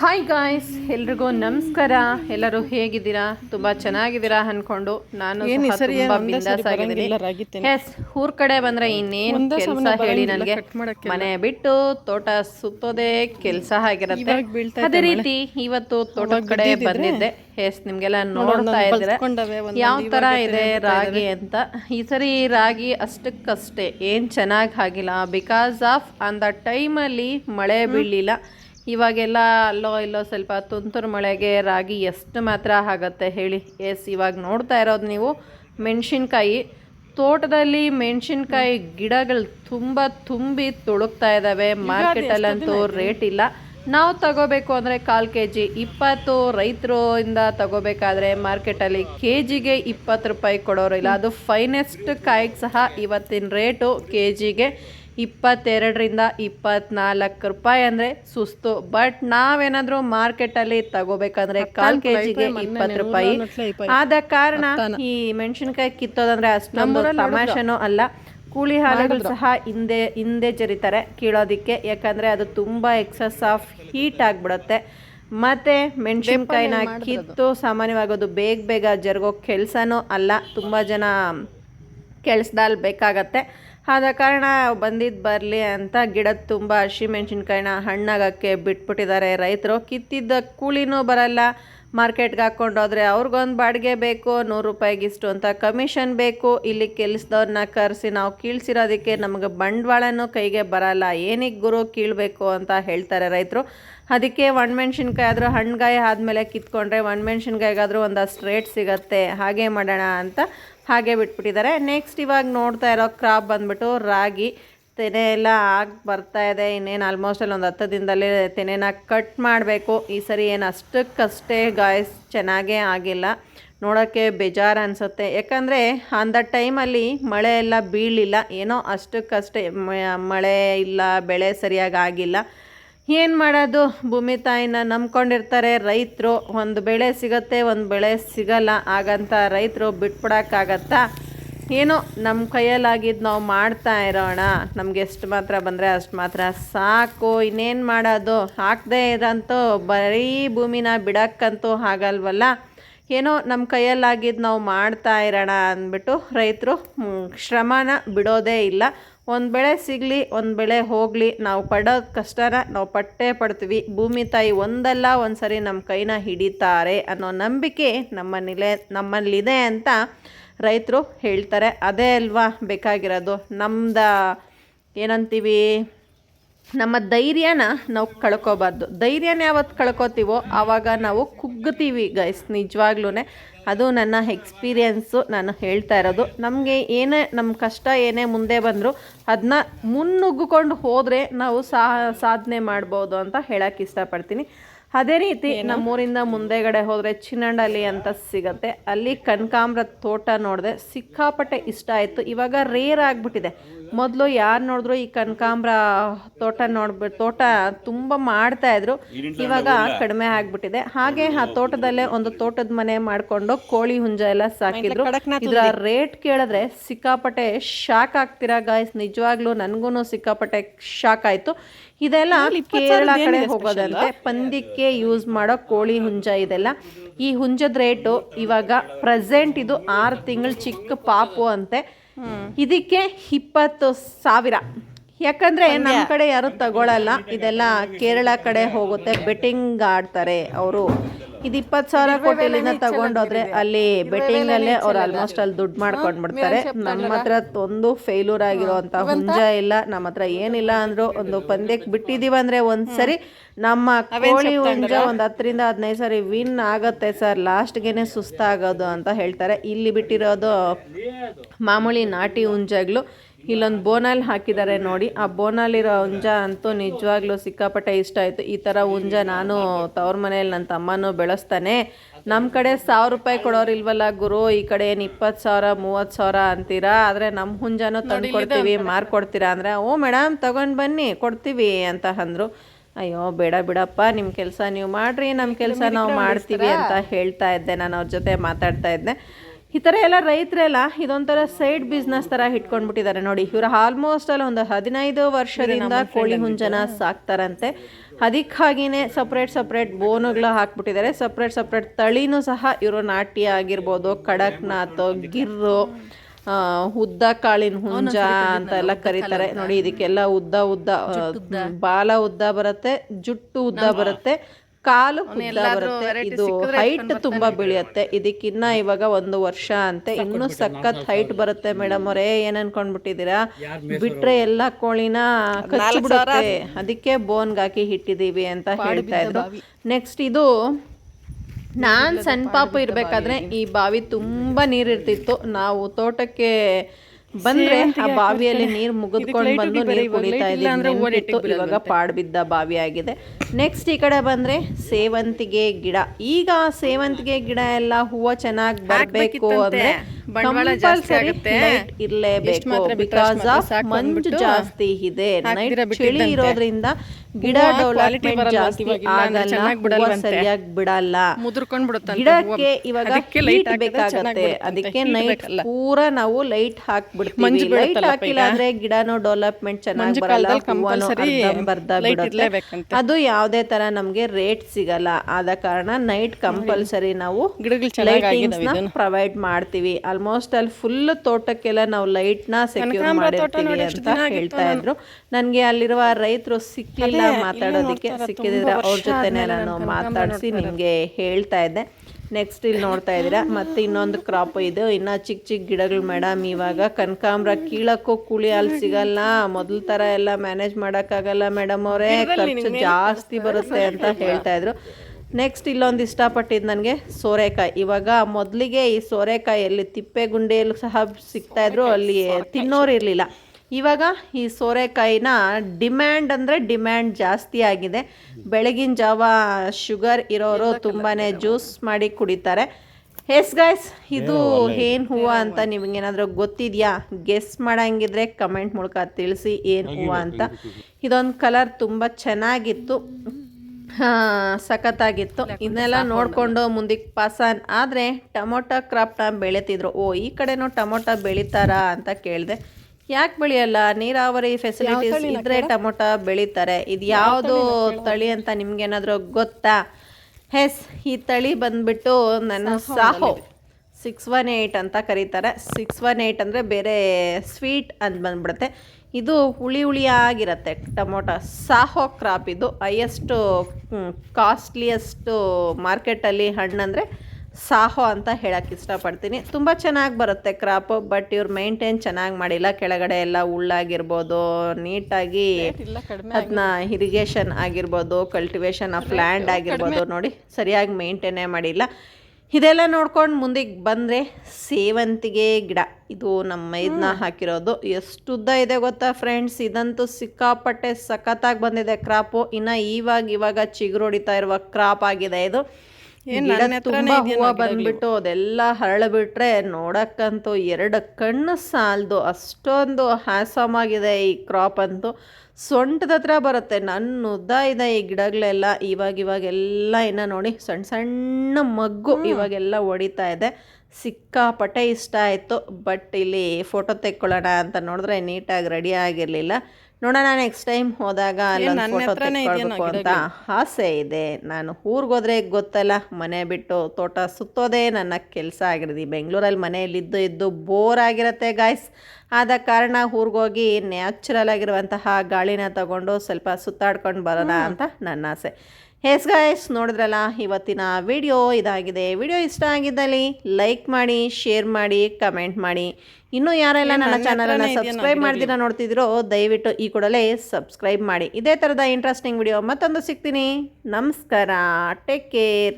Hi guys ಎಲ್ರಿಗೂ ನಮಸ್ಕಾರ. ಎಲ್ಲರೂ ಹೇಗಿದ್ದೀರಾ? ತುಂಬಾ ಚೆನ್ನಾಗಿದ್ದೀರಾ ಅನ್ಕೊಂಡು ನಾನು ಎಸ್ ಊರ್ ಕಡೆ ಬಂದ್ರೆ ಇನ್ನೇನು ಕೆಲಸ ಹೇಳಿ ನನಗೆ. ಮನೆ ಬಿಟ್ಟು ತೋಟ ಸುತ್ತೋದೇ ಕೆಲಸ ಆಗಿರತ್ತೆ. ಅದೇ ರೀತಿ ಇವತ್ತು ತೋಟದ ಕಡೆ ಬಂದಿದ್ದೆ. ಎಸ್ ನಿಮ್ಗೆಲ್ಲ ನೋಡ್ತಾ ಇದ್ರೆ ಯಾವ ತರ ಇದೆ ರಾಗಿ ಅಂತ. ಈ ಸರಿ ರಾಗಿ ಅಷ್ಟಕ್ಕಷ್ಟೇ. ಏನ್ ಚೆನ್ನಾಗಿ ಆಗಿಲ್ಲ. ಬಿಕಾಸ್ ಆಫ್ ಆನ್ ದ ಟೈಮಲ್ಲಿ ಮಳೆ ಬೀಳಲಿಲ್ಲ. ಇವಾಗೆಲ್ಲ ಅಲ್ಲೋ ಇಲ್ಲೋ ಸ್ವಲ್ಪ ತುಂತುರು ಮಳೆಗೆ ರಾಗಿ ಎಷ್ಟು ಮಾತ್ರ ಆಗುತ್ತೆ ಹೇಳಿ ಎಸ್ ಇವಾಗ ನೋಡ್ತಾ ಇರೋದು ನೀವು ಮೆಣಸಿನ್ಕಾಯಿ. ತೋಟದಲ್ಲಿ ಮೆಣಸಿನ್ಕಾಯಿ ಗಿಡಗಳು ತುಂಬ ತುಂಬಿ ತುಳುಕ್ತಾ ಇದ್ದಾವೆ ಮಾರ್ಕೆಟಲ್ಲಂತೂ ರೇಟ್ ಇಲ್ಲ. ನಾವು ತಗೋಬೇಕು ಅಂದರೆ ಕಾಲು ಕೆ ಜಿ ಇಪ್ಪತ್ತು ರೈತರು ಇಂದ ತಗೋಬೇಕಾದ್ರೆ ಮಾರ್ಕೆಟಲ್ಲಿ ಕೆ ಜಿಗೆ ಇಪ್ಪತ್ತು ರೂಪಾಯಿ ಕೊಡೋರು ಇಲ್ಲ. ಅದು ಫೈನೆಸ್ಟ್ ಕಾಯಿಗೆ ಸಹ ಇವತ್ತಿನ ರೇಟು ಕೆ ಜಿಗೆ ಇಪ್ಪತ್ತೆರಡರಿಂದ ಇಪ್ಪತ್ನಾಲ್ಕು ರೂಪಾಯಿ ಅಂದರೆ ಸುಸ್ತು. ಬಟ್ ನಾವೇನಾದರೂ ಮಾರ್ಕೆಟಲ್ಲಿ ತಗೋಬೇಕಂದ್ರೆ ಕಾಲು ಕೆ ಜಿಗೆ ಇಪ್ಪತ್ತು ರೂಪಾಯಿ. ಆದ ಕಾರಣ ಈ ಮೆಣಸಿನ್ಕಾಯಿ ಕಿತ್ತೋದಂದ್ರೆ ಅಷ್ಟೊಂದು ತಮಾಷೆನೂ ಅಲ್ಲ. ಕೂಲಿ ಹಾಲುಗಳು ಸಹ ಹಿಂದೆ ಹಿಂದೆ ಜರಿತಾರೆ ಕೀಳೋದಿಕ್ಕೆ. ಯಾಕಂದ್ರೆ ಅದು ತುಂಬಾ ಎಕ್ಸಸ್ ಆಫ್ ಹೀಟ್ ಆಗಿಬಿಡುತ್ತೆ. ಮತ್ತೆ ಮೆಣಸಿನ್ಕಾಯಿನ ಕಿತ್ತು ಸಾಮಾನ್ಯವಾಗಿ ಅದು ಬೇಗ ಬೇಗ ಜರುಗೋ ಕೆಲಸನೂ ಅಲ್ಲ. ತುಂಬ ಜನ ಕೆಲ್ಸದಲ್ಲಿ ಬೇಕಾಗತ್ತೆ. ಆದ ಕಾರಣ ಬಂದಿದ್ದು ಬರಲಿ ಅಂತ ಗಿಡದ ತುಂಬ ಹಸಿಮೆಣ್ಸಿನ್ಕಾಯಿನ ಹಣ್ಣಾಗಕ್ಕೆ ಬಿಟ್ಬಿಟ್ಟಿದ್ದಾರೆ ರೈತರು. ಕಿತ್ತಿದ್ದ ಕೂಲಿನೂ ಬರಲ್ಲ. ಮಾರ್ಕೆಟ್ಗೆ ಹಾಕ್ಕೊಂಡು ಹೋದರೆ ಅವ್ರಿಗೊಂದು ಬಾಡಿಗೆ ಬೇಕು, ನೂರು ರೂಪಾಯಿಗಿಷ್ಟು ಅಂತ ಕಮಿಷನ್ ಬೇಕು. ಇಲ್ಲಿ ಕೆಲಸದವ್ರನ್ನ ಕರೆಸಿ ನಾವು ಕೀಳ್ಸಿರೋದಕ್ಕೆ ನಮಗೆ ಬಂಡವಾಳನೂ ಕೈಗೆ ಬರಲ್ಲ. ಏನಿಗೆ ಗುರು ಕೀಳಬೇಕು ಅಂತ ಹೇಳ್ತಾರೆ ರೈತರು. ಅದಕ್ಕೆ ಒಣಮೆಣ್ಸಿನ್ಕಾಯಿ ಆದರೂ ಹಣ್ಣುಗಾಯಿ ಆದಮೇಲೆ ಕಿತ್ಕೊಂಡ್ರೆ ಒಣಮೆಣ್ಸಿನ್ಕಾಯಿಗಾದರೂ ಒಂದಷ್ಟು ರೇಟ್ ಸಿಗತ್ತೆ. ಹಾಗೆ ಮಾಡೋಣ ಅಂತ ಹಾಗೆ ಬಿಟ್ಬಿಟ್ಟಿದ್ದಾರೆ. ನೆಕ್ಸ್ಟ್ ಇವಾಗ ನೋಡ್ತಾ ಇರೋ ಕ್ರಾಪ್ ಬಂದ್ಬಿಟ್ಟು ರಾಗಿ. ತೆನೆ ಎಲ್ಲ ಆಗಿ ಬರ್ತಾ ಇದೆ. ಇನ್ನೇನು ಆಲ್ಮೋಸ್ಟ್ ಅಲ್ಲಿ ಒಂದು ಹತ್ತು ದಿನದಲ್ಲಿ ತೆನೆನ ಕಟ್ ಮಾಡಬೇಕು. ಈ ಸರಿ ಏನು ಅಷ್ಟಕ್ಕಷ್ಟೇ ಗಾಯ್ಸ್ ಚೆನ್ನಾಗೇ ಆಗಿಲ್ಲ. ನೋಡೋಕ್ಕೆ ಬೇಜಾರು ಅನಿಸುತ್ತೆ. ಯಾಕಂದರೆ ಆನ್ ದ ಟೈಮಲ್ಲಿ ಮಳೆ ಎಲ್ಲ ಬೀಳಲಿಲ್ಲ. ಏನೋ ಅಷ್ಟಕ್ಕಷ್ಟೇ ಮಳೆ ಇಲ್ಲ, ಬೆಳೆ ಸರಿಯಾಗಿ ಆಗಿಲ್ಲ. ಏನು ಮಾಡೋದು? ಭೂಮಿ ತಾಯಿನ ನಂಬ್ಕೊಂಡಿರ್ತಾರೆ ರೈತರು. ಒಂದು ಬೆಳೆ ಸಿಗತ್ತೆ, ಒಂದು ಬೆಳೆ ಸಿಗಲ್ಲ. ಹಾಗಂತ ರೈತರು ಬಿಟ್ಬಿಡೋಕ್ಕಾಗತ್ತಾ? ಏನೋ ನಮ್ಮ ಕೈಯಲ್ಲಾಗಿದ್ದು ನಾವು ಮಾಡ್ತಾ ಇರೋಣ. ನಮ್ಗೆ ಎಷ್ಟು ಮಾತ್ರ ಬಂದರೆ ಅಷ್ಟು ಮಾತ್ರ ಸಾಕು. ಇನ್ನೇನು ಮಾಡೋದು? ಹಾಕದೇ ಇರೋಂತೂ ಬರೀ ಭೂಮಿನ ಬಿಡಕ್ಕಂತೂ ಆಗಲ್ವಲ್ಲ ಏನೋ ನಮ್ಮ ಕೈಯಲ್ಲಾಗಿದ್ದು ನಾವು ಮಾಡ್ತಾ ಇರೋಣ ಅಂದ್ಬಿಟ್ಟು ರೈತರು ಶ್ರಮನ ಬಿಡೋದೇ ಇಲ್ಲ. ಒಂದು ಬೆಳೆ ಸಿಗಲಿ, ಒಂದು ಬೆಳೆ ಹೋಗಲಿ, ನಾವು ಪಡೋ ಕಷ್ಟನ ನಾವು ಪಟ್ಟೆ ಪಡ್ತೀವಿ. ಭೂಮಿ ತಾಯಿ ಒಂದಲ್ಲ ಒಂದು ಸರಿ ನಮ್ಮ ಕೈನ ಹಿಡಿತಾರೆ ಅನ್ನೋ ನಂಬಿಕೆ ನಮ್ಮ ನಿಲೆ ನಮ್ಮಲ್ಲಿದೆ ಅಂತ ರೈತರು ಹೇಳ್ತಾರೆ. ಅದೇ ಅಲ್ವಾ ಬೇಕಾಗಿರೋದು. ನಮ್ದು ಏನಂತೀವಿ? ನಮ್ಮ ಧೈರ್ಯನ ನಾವು ಕಳ್ಕೋಬಾರ್ದು. ಧೈರ್ಯನ ಯಾವತ್ತು ಕಳ್ಕೊತೀವೋ ಆವಾಗ ನಾವು ಕುಗ್ಗುತ್ತೀವಿ ಗೈಸ್ ನಿಜವಾಗ್ಲೂ ಅದು ನನ್ನ ಎಕ್ಸ್ಪೀರಿಯೆನ್ಸು ನಾನು ಹೇಳ್ತಾ ಇರೋದು. ನಮಗೆ ಏನೇ ನಮ್ಮ ಕಷ್ಟ ಏನೇ ಮುಂದೆ ಬಂದರೂ ಅದನ್ನ ಮುನ್ನುಗ್ಗಿಕೊಂಡು ಹೋದರೆ ನಾವು ಸಾಧನೆ ಮಾಡ್ಬೋದು ಅಂತ ಹೇಳೋಕ್ಕೆ ಇಷ್ಟಪಡ್ತೀನಿ. ಅದೇ ರೀತಿ ನಮ್ಮೂರಿಂದ ಮುಂದೆಗಡೆ ಹೋದರೆ ಚಿನ್ನಂಡಲಿ ಅಂತ ಸಿಗತ್ತೆ. ಅಲ್ಲಿ ಕನಕಾಂಬ್ರ ತೋಟ ನೋಡಿದೆ ಸಿಕ್ಕಾಪಟ್ಟೆ ಇಷ್ಟ ಆಯಿತು. ಇವಾಗ ರೇರ್ ಆಗಿಬಿಟ್ಟಿದೆ. ಮೊದಲು ಯಾರು ನೋಡಿದ್ರು ಈ ಕನಕಾಂಬ್ರ ತೋಟ ನೋಡ್ಬಿ ತೋಟ ತುಂಬ ಮಾಡ್ತಾ ಇದ್ರು. ಇವಾಗ ಕಡಿಮೆ ಆಗ್ಬಿಟ್ಟಿದೆ. ಹಾಗೆ ಆ ತೋಟದಲ್ಲೇ ಒಂದು ತೋಟದ ಮನೆ ಮಾಡಿಕೊಂಡು ಕೋಳಿ ಹುಂಜ ಎಲ್ಲ ಸಾಕಿದ್ರು. ಇದರ ರೇಟ್ ಕೇಳಿದ್ರೆ ಸಿಕ್ಕಾಪಟ್ಟೆ ಶಾಕ್ ಆಗ್ತೀರಾ ಗಾಯ್ಸ್ ನಿಜವಾಗ್ಲೂ ನನಗೂ ಸಿಕ್ಕಾಪಟ್ಟೆ ಶಾಕ್ ಆಯ್ತು. ಇದೆಲ್ಲ ಕೇರಳ ಕಡೆ ಹೋಗೋದಂತೆ ಪಂದ್ಯಕ್ಕೆ ಯೂಸ್ ಮಾಡೋ ಕೋಳಿ ಹುಂಜ ಇದೆಲ್ಲ. ಈ ಹುಂಜದ ರೇಟು ಇವಾಗ ಪ್ರೆಸೆಂಟ್ ಇದು ಆರು ತಿಂಗಳು ಚಿಕ್ಕ ಪಾಪು ಅಂತೆ. ಇದಕ್ಕೆ ಇಪ್ಪತ್ತು ಸಾವಿರ. ಯಾಕಂದ್ರೆ ನಮ್ಮ ಕಡೆ ಯಾರು ತಗೊಳಲ್ಲ. ಇದೆಲ್ಲ ಕೇರಳ ಕಡೆ ಹೋಗುತ್ತೆ. ಬೆಟ್ಟಿಂಗ್ ಆಡ್ತಾರೆ ಅವರು. ಇದು ಇಪ್ಪತ್ತು ಸಾವಿರ ಕೋಟಿಲಿಂದ ತಗೊಂಡೋದ್ರೆ ಅಲ್ಲಿ ಬೆಟ್ಟಿಂಗ್ ಅಲ್ಲೇ ಅವ್ರು ಆಲ್ಮೋಸ್ಟ್ ಅಲ್ಲಿ ದುಡ್ಡು ಮಾಡ್ಕೊಂಡ್ ಬಿಡ್ತಾರೆ ನಮ್ಮ ಹತ್ರ ಒಂದು ಫೇಲ್ಯೂರ್ ಆಗಿರುವಂತ ಹುಂಜ ಇಲ್ಲ. ನಮ್ಮ ಹತ್ರ ಏನಿಲ್ಲ ಅಂದ್ರು ಒಂದು ಪಂದ್ಯಕ್ಕೆ ಬಿಟ್ಟಿದೀವಿ ಅಂದ್ರೆ ಒಂದ್ಸರಿ ನಮ್ಮ ಕೋಳಿ ಹುಂಜ ಒಂದು ಹತ್ತರಿಂದ ಹದಿನೈದು ಸರಿ ವಿನ್ ಆಗತ್ತೆ ಸರ್. ಲಾಸ್ಟ್ಗೆನೆ ಸುಸ್ತಾಗೋದು ಅಂತ ಹೇಳ್ತಾರೆ. ಇಲ್ಲಿ ಬಿಟ್ಟಿರೋದು ಮಾಮೂಲಿ ನಾಟಿ ಹುಂಜಗಳು ಇಲ್ಲೊಂದು ಬೋನಲ್ಲಿ ಹಾಕಿದ್ದಾರೆ ನೋಡಿ. ಆ ಬೋನಲ್ಲಿರೋ ಹುಂಜ ಅಂತೂ ನಿಜವಾಗ್ಲೂ ಸಿಕ್ಕಾಪಟ್ಟೆ ಇಷ್ಟ ಆಯಿತು. ಈ ಥರ ಹುಂಜ ನಾನು ತವ್ರ ಮನೇಲಿ ನನ್ನ ತಮ್ಮನೂ ಬೆಳೆಸ್ತಾನೆ. ನಮ್ಮ ಕಡೆ ಸಾವಿರ ರೂಪಾಯಿ ಕೊಡೋರಿಲ್ವಲ್ಲ ಗುರು ಈ ಕಡೆ ಏನು ಇಪ್ಪತ್ತು ಸಾವಿರ ಮೂವತ್ತು ಸಾವಿರ ಅಂತೀರಾ? ಆದರೆ ನಮ್ಮ ಹುಂಜನೂ ತಂದು ಕೊಡ್ತೀವಿ ಮಾರ್ಕೊಡ್ತೀರಾ ಅಂದರೆ ಓ ಮೇಡಮ್ ತಗೊಂಡು ಬನ್ನಿ ಕೊಡ್ತೀವಿ ಅಂತ ಅಂದರು. ಅಯ್ಯೋ ಬೇಡ ಬಿಡಪ್ಪ ನಿಮ್ಮ ಕೆಲಸ ನೀವು ಮಾಡಿರಿ ನಮ್ಮ ಕೆಲಸ ನಾವು ಮಾಡ್ತೀವಿ ಅಂತ ಹೇಳ್ತಾ ಇದ್ದೆ. ನಾನು ಅವ್ರ ಜೊತೆ ಮಾತಾಡ್ತಾ ಇದ್ದೆ. ಈ ಥರ ಎಲ್ಲ ರೈತರೆಲ್ಲ ಇದೊಂಥರ ಸೈಡ್ ಬಿಸ್ನೆಸ್ ಥರ ಇಟ್ಕೊಂಡ್ಬಿಟ್ಟಿದ್ದಾರೆ ನೋಡಿ. ಇವರು ಆಲ್ಮೋಸ್ಟ್ ಅಲ್ಲಿ ಒಂದು ಹದಿನೈದು ವರ್ಷದಿಂದ ಕೋಳಿ ಹುಂಜನ ಸಾಕ್ತಾರಂತೆ. ಅದಕ್ಕಾಗಿಯೇ ಸಪ್ರೇಟ್ ಸಪ್ರೇಟ್ ಬೋನುಗಳು ಹಾಕ್ಬಿಟ್ಟಿದ್ದಾರೆ. ಸಪ್ರೇಟ್ ಸಪ್ರೇಟ್ ತಳಿನೂ ಸಹ ಇವರು ನಾಟಿ ಆಗಿರ್ಬೋದು. ಕಡಕ್ನಾಥ್ ಗಿರ್ರು ಉದ್ದ ಕಾಳಿನ ಹುಂಜ ಅಂತ ಎಲ್ಲ ಕರೀತಾರೆ. ನೋಡಿ ಇದಕ್ಕೆಲ್ಲ ಉದ್ದ ಉದ್ದ ಬಾಲ ಉದ್ದ ಬರುತ್ತೆ ಜುಟ್ಟು ಉದ್ದ ಬರುತ್ತೆ. ಕಾಲು ಇದು ಹೈಟ್ ತುಂಬಾ ಬೆಳೆಯುತ್ತೆ. ಇದಕ್ಕಿನ್ನ ಇವಾಗ ಒಂದು ವರ್ಷ ಅಂತೆ. ಇನ್ನು ಸಖತ್ ಹೈಟ್ ಬರುತ್ತೆ ಮೇಡಮ್ ಅವರೇ. ಏನ್ ಅನ್ಕೊಂಡ್ಬಿಟ್ಟಿದ್ದೀರಾ? ಬಿಟ್ರೆ ಎಲ್ಲ ಕೋಳಿನ ಕಚ್ಚಿಬಿಡುತ್ತೆ ಅದಕ್ಕೆ ಬೋನ್ ಹಾಕಿ ಇಟ್ಟಿದೀವಿ ಅಂತ ಹೇಳ್ತಾ ಇದ್ರು. ನೆಕ್ಸ್ಟ್ ಇದು ನಾನ್ ಸಣ್ಣ ಪಾಪು ಇರ್ಬೇಕಾದ್ರೆ ಈ ಬಾವಿ ತುಂಬಾ ನೀರಿರ್ತಿತ್ತು. ನಾವು ತೋಟಕ್ಕೆ ಬಂದ್ರೆ ಆ ಬಾವಿಯಲ್ಲಿ ನೀರ್ ಮುಗಿದ್ಕೊಂಡು ಬಂದು ನೀರ್ ಕುಡಿತಾ ಇದ್ದೀವಿ. ಇವಾಗ ಪಾಡ್ ಬಿದ್ದ ಬಾವಿ ಆಗಿದೆ. ನೆಕ್ಸ್ಟ್ ಈ ಕಡೆ ಬಂದ್ರೆ ಸೇವಂತಿಗೆ ಗಿಡ. ಈಗ ಸೇವಂತಿಗೆ ಗಿಡ ಎಲ್ಲ ಹೂವ ಚೆನ್ನಾಗಿ ಬರ್ಬೇಕು ಅಂದ್ರೆ ಬಂಡವಾಳ ಜಾಸ್ತಿ ಆಗುತ್ತೆ. ಇರಲೇಬೇಕು ಬಿಕಾಸ್ ಆಫ್ ಮಂಜು ಜಾಸ್ತಿ ಇದೆ. ನೈಟ್ ಚಳಿ ಇರೋದ್ರಿಂದ ಗಿಡ ಡೆವಲಪ್ಮೆಂಟ್ ಜಾಸ್ತಿ ಆಗಲ್ಲ ಸರಿಯಾಗಿ ಬಿಡಲ್ಲ. ಮುದ್ರಕೊಂಡ್ ಬಿಡುತ್ತೆ ಗಿಡಕ್ಕೆ ಇವಾಗ ಲೈಟ್ ಬೇಕಾಗುತ್ತೆ. ಅದಕ್ಕೆ ನೈಟ್ ಪೂರ ನಾವು ಲೈಟ್ ಹಾಕ್ಬಿಡ್ತೀವಿ. ಲೈಟ್ ಹಾಕಿಲ್ಲ ಅಂದ್ರೆ ಗಿಡನೂ ಡೆವಲಪ್ಮೆಂಟ್ ಚೆನ್ನಾಗಿ ಬರಲ್ಲ ಹೂವನೂ ಅರ್ಧಂಬರ್ಧ ಬಿಡುತ್ತೆ. ಅದು ಯಾವುದೇ ತರ ನಮ್ಗೆ ರೇಟ್ ಸಿಗಲ್ಲ. ಆದ ಕಾರಣ ನೈಟ್ ಕಂಪಲ್ಸರಿ ನಾವು ಗಿಡಗಳು ಲೈಟಿಂಗ್ಸ್ ಪ್ರೊವೈಡ್ ಮಾಡ್ತೀವಿ. ಆಲ್ಮೋಸ್ಟ್ ಅಲ್ಲಿ ಫುಲ್ ತೋಟಕ್ಕೆಲ್ಲ ನಾವು ಲೈಟ್ನ ಸೆಕ್ಯೂರ್ ಮಾಡಿರ್ತೀವಿ ಅಂತ ಹೇಳ್ತಾ ಇದ್ರು. ನನಗೆ ಅಲ್ಲಿರುವ ರೈತರು ಸಿಕ್ಕಿಲ್ಲ ಮಾತಾಡೋದಕ್ಕೆ ಸಿಕ್ಕಿದ್ರೆ ಅವ್ರ ಜೊತೆನೆ ನಾನು ಮಾತಾಡಿಸಿ ನಿಮ್ಗೆ ಹೇಳ್ತಾ ಇದ್ದೆ. ನೆಕ್ಸ್ಟ್ ಇಲ್ಲಿ ನೋಡ್ತಾ ಇದ್ದೀರಾ ಮತ್ತೆ ಇನ್ನೊಂದು ಕ್ರಾಪ್ ಇದು. ಇನ್ನ ಚಿಕ್ಕ ಚಿಕ್ಕ ಗಿಡಗಳು ಮೇಡಮ್ ಇವಾಗ ಕನಕಾಂಬ್ರ ಕೀಳಕ್ಕೂ ಕುಳಿ ಅಲ್ಲಿ ಸಿಗಲ್ಲ. ಮೊದಲ ತರ ಎಲ್ಲ ಮ್ಯಾನೇಜ್ ಮಾಡೋಕ್ಕಾಗಲ್ಲ ಮೇಡಮ್ ಅವರೇ. ಖರ್ಚು ಜಾಸ್ತಿ ಬರುತ್ತೆ ಅಂತ ಹೇಳ್ತಾ ಇದ್ರು. ನೆಕ್ಸ್ಟ್ ಇಲ್ಲೊಂದು ಇಷ್ಟಪಟ್ಟಿದ್ದು ನನಗೆ ಸೋರೆಕಾಯಿ. ಇವಾಗ ಮೊದಲಿಗೆ ಈ ಸೋರೆಕಾಯಲ್ಲಿ ತಿಪ್ಪೆ ಗುಂಡೆಯಲ್ಲೂ ಸಹ ಸಿಗ್ತಾಯಿದ್ರು ಅಲ್ಲಿ ತಿನ್ನೋರು ಇರಲಿಲ್ಲ. ಇವಾಗ ಈ ಸೋರೆಕಾಯಿನ ಡಿಮ್ಯಾಂಡ್ ಅಂದರೆ ಡಿಮ್ಯಾಂಡ್ ಜಾಸ್ತಿ ಆಗಿದೆ. ಬೆಳಗಿನ ಜಾವ ಶುಗರ್ ಇರೋರು ತುಂಬಾ ಜ್ಯೂಸ್ ಮಾಡಿ ಕುಡಿತಾರೆ. ಎಸ್ ಗೈಸ್ ಇದು ಏನು ಹೂವು ಅಂತ ನಿಮಗೇನಾದರೂ ಗೊತ್ತಿದೆಯಾ? ಗೆಸ್ ಮಾಡೋಂಗಿದ್ರೆ ಕಮೆಂಟ್ ಮೂಲಕ ತಿಳಿಸಿ ಏನು ಹೂವು ಅಂತ. ಇದೊಂದು ಕಲರ್ ತುಂಬ ಚೆನ್ನಾಗಿತ್ತು. ಹಾ, ಸಖತ್ತಾಗಿತ್ತು. ಇದನ್ನೆಲ್ಲ ನೋಡ್ಕೊಂಡು ಮುಂದಕ್ಕೆ ಪಾಸಾನ್. ಆದರೆ ಟೊಮೊಟೊ ಕ್ರಾಪ್ನ ಬೆಳಿತಿದ್ರು. ಓ ಈ ಕಡೆನೂ ಟೊಮೊಟೊ ಬೆಳಿತಾರಾ ಅಂತ ಕೇಳಿದೆ. ಯಾಕೆ ಬೆಳೆಯಲ್ಲ? ನೀರಾವರಿ ಫೆಸಿಲಿಟೀಸ್ ಇದ್ರೆ ಟೊಮೊಟೊ ಬೆಳಿತಾರೆ. ಇದು ಯಾವುದು ತಳಿ ಅಂತ ನಿಮ್ಗೇನಾದರೂ ಗೊತ್ತಾ? ಹೆಸ್ ಈ ತಳಿ ಬಂದ್ಬಿಟ್ಟು ನನ್ನ ಸಾಹೋ. ಸಿಕ್ಸ್ ಒನ್ ಏಯ್ಟ್ ಅಂತ ಕರೀತಾರೆ. ಸಿಕ್ಸ್ ಒನ್ ಏಯ್ಟ್ ಅಂದರೆ ಬೇರೆ ಸ್ವೀಟ್ ಅಂತ ಬಂದ್ಬಿಡುತ್ತೆ. ಇದು ಹುಳಿ ಹುಳಿಯಾಗಿರುತ್ತೆ ಟೊಮೊಟೊ. ಸಾಹೋ ಕ್ರಾಪ್ ಇದು. ಹೈಯೆಸ್ಟು ಕಾಸ್ಟ್ಲಿಯಸ್ಟು ಮಾರ್ಕೆಟಲ್ಲಿ ಹಣ್ಣಂದರೆ ಸಾಹೋ ಅಂತ ಹೇಳಕ್ಕೆ ಇಷ್ಟಪಡ್ತೀನಿ. ತುಂಬ ಚೆನ್ನಾಗಿ ಬರುತ್ತೆ ಕ್ರಾಪು ಬಟ್ ಇವ್ರು ಮೇಂಟೈನ್ ಚೆನ್ನಾಗಿ ಮಾಡಿಲ್ಲ. ಕೆಳಗಡೆ ಎಲ್ಲ ಉಳ್ಳಾಗಿರ್ಬೋದು ನೀಟಾಗಿ ಅದನ್ನ ಇರಿಗೇಷನ್ ಆಗಿರ್ಬೋದು ಕಲ್ಟಿವೇಶನ್ ಆಫ್ ಲ್ಯಾಂಡ್ ಆಗಿರ್ಬೋದು ನೋಡಿ. ಸರಿಯಾಗಿ ಮೇಂಟೈನೇ ಮಾಡಿಲ್ಲ. ಇದೆಲ್ಲ ನೋಡ್ಕೊಂಡು ಮುಂದಿಗೆ ಬಂದರೆ ಸೇವಂತಿಗೆ ಗಿಡ. ಇದು ನಮ್ಮ ಇದನ್ನ ಹಾಕಿರೋದು. ಎಷ್ಟು ಉದ್ದ ಇದೆ ಗೊತ್ತಾ ಫ್ರೆಂಡ್ಸ್ ಇದಂತೂ ಸಿಕ್ಕಾಪಟ್ಟೆ ಸಖತ್ತಾಗಿ ಬಂದಿದೆ. ಕ್ರಾಪು ಇನ್ನು ಇವಾಗ ಇವಾಗ ಚಿಗುರೊಡಿತಾ ಇರುವ ಕ್ರಾಪ್ ಆಗಿದೆ ಇದು. ತುಂಬಾ ಹೂವು ಬಂದ್ಬಿಟ್ಟು ಅದೆಲ್ಲ ಹರಳಬಿಟ್ರೆ ನೋಡಕ್ಕಂತೂ ಎರಡು ಕಣ್ಣು ಸಾಲದು. ಅಷ್ಟೊಂದು ಹ್ಯಾಸಮ್ ಆಗಿದೆ ಈ ಕ್ರಾಪ್ ಅಂತೂ. ಸೊಂಟದ ಹತ್ರ ಬರುತ್ತೆ. ನನ್ನ ಉದ್ದ ಇದೆ ಈ ಗಿಡಗಳೆಲ್ಲ. ಇವಾಗ ಇವಾಗೆಲ್ಲ ಇನ್ನ ನೋಡಿ ಸಣ್ಣ ಸಣ್ಣ ಮಗ್ಗು ಇವಾಗೆಲ್ಲ ಹೊಡಿತಾ ಇದೆ. ಸಿಕ್ಕಾಪಟ್ಟೆ ಇಷ್ಟ ಆಯಿತು. ಬಟ್ ಇಲ್ಲಿ ಫೋಟೋ ತೆಕ್ಕೊಳ್ಳೋಣ ಅಂತ ನೋಡಿದ್ರೆ ನೀಟಾಗಿ ರೆಡಿ ಆಗಿರಲಿಲ್ಲ. ನೋಡೋಣ ನೆಕ್ಸ್ಟ್ ಟೈಮ್ ಹೋದಾಗ ಅಲ್ಲೊಂದು ಫೋಟೋ ತೆಕ್ಕೊಳ್ಬೇಕು ಅಂತ ಆಸೆ ಇದೆ. ನಾನು ಊರಿಗೆ ಹೋದ್ರೆ ಗೊತ್ತಲ್ಲ ಮನೆ ಬಿಟ್ಟು ತೋಟ ಸುತ್ತೋದೇ ನನ್ನ ಕೆಲಸ ಆಗಿರೋದು. ಬೆಂಗಳೂರಲ್ಲಿ ಮನೆಯಲ್ಲಿದ್ದು ಇದ್ದು ಬೋರ್ ಆಗಿರತ್ತೆ ಗಾಯ್ಸ್ ಆದ ಕಾರಣ ಊರಿಗೋಗಿ ನ್ಯಾಚುರಲ್ ಆಗಿರುವಂತಹ ಗಾಳಿನ ತಗೊಂಡು ಸ್ವಲ್ಪ ಸುತ್ತಾಡ್ಕೊಂಡು ಬರೋಣ ಅಂತ ನನ್ನ ಆಸೆ. ಎಸ್ ಗಾಯ್ಸ್ ನೋಡಿದ್ರಲ್ಲ ಇವತ್ತಿನ ವಿಡಿಯೋ ಇದಾಗಿದೆ. ವಿಡಿಯೋ ಇಷ್ಟ ಆಗಿದ್ದಲ್ಲಿ ಲೈಕ್ ಮಾಡಿ ಶೇರ್ ಮಾಡಿ ಕಮೆಂಟ್ ಮಾಡಿ. ಇನ್ನೂ ಯಾರೆಲ್ಲ ನನ್ನ ಚಾನಲನ್ನು ಸಬ್ಸ್ಕ್ರೈಬ್ ಮಾಡ್ದಿರ ನೋಡ್ತಿದ್ದೀರೋ ದಯವಿಟ್ಟು ಈ ಕೂಡಲೇ ಸಬ್ಸ್ಕ್ರೈಬ್ ಮಾಡಿ. ಇದೇ ಥರದ ಇಂಟ್ರೆಸ್ಟಿಂಗ್ ವಿಡಿಯೋ ಮತ್ತೊಂದು ಸಿಗ್ತೀನಿ. ನಮಸ್ಕಾರ. Take care